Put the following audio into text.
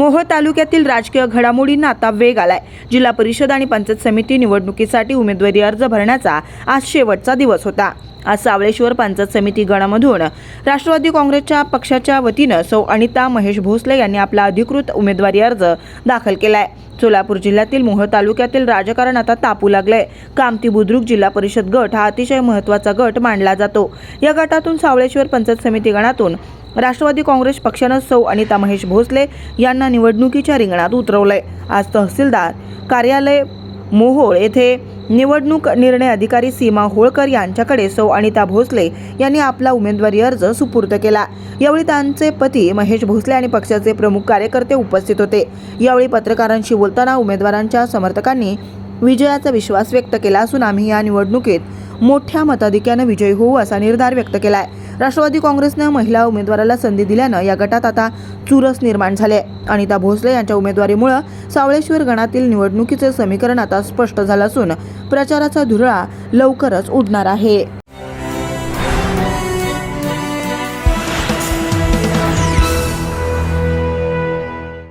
मोहोळ तालुक्यातील राजकीय घडामोडींना आता वेग आलाय. जिल्हा परिषद आणि पंचायत समिती निवडणुकीसाठी उमेदवारी अर्ज भरण्याचा आज शेवटचा दिवस होता. आज सावळेश्वर पंचायत समिती गणामधून राष्ट्रवादी काँग्रेसच्या पक्षाच्या वतीनं सौ अनिता महेश भोसले यांनी आपला अधिकृत उमेदवारी अर्ज दाखल केलाय. सोलापूर जिल्ह्यातील मोहोळ तालुक्यातील राजकारण आता तापू लागलंय. कामती बुद्रुक जिल्हा परिषद गट हा अतिशय महत्त्वाचा गट मानला जातो. या गटातून सावळेश्वर पंचायत समिती गणातून राष्ट्रवादी काँग्रेस पक्षानं सौ अनिता महेश भोसले यांना निवडणुकीच्या रिंगणात उतरवलंय. आज तहसीलदार कार्यालय मोहोळ येथे निवडणूक निर्णय अधिकारी सीमा होळकर यांच्याकडे सौ अनिता भोसले यांनी आपला उमेदवारी अर्ज सुपूर्द केला. यावेळी त्यांचे पती महेश भोसले आणि पक्षाचे प्रमुख कार्यकर्ते उपस्थित होते. यावेळी पत्रकारांशी बोलताना उमेदवारांच्या समर्थकांनी विजयाचा विश्वास व्यक्त केला असून आम्ही या निवडणुकीत मोठ्या मताधिक्यानं विजयी होऊ असा निर्धार व्यक्त केला आहे राष्ट्रवादी काँग्रेसनं महिला उमेदवाराला संधी दिल्यानं या गटात आता चुरस निर्माण झाले. अनिता भोसले यांच्या उमेदवारीमुळं सावळेश्वर गणातील निवडणुकीचे समीकरण आता स्पष्ट झालं असून प्रचाराचा धुरळा लवकरच उडणार आहे.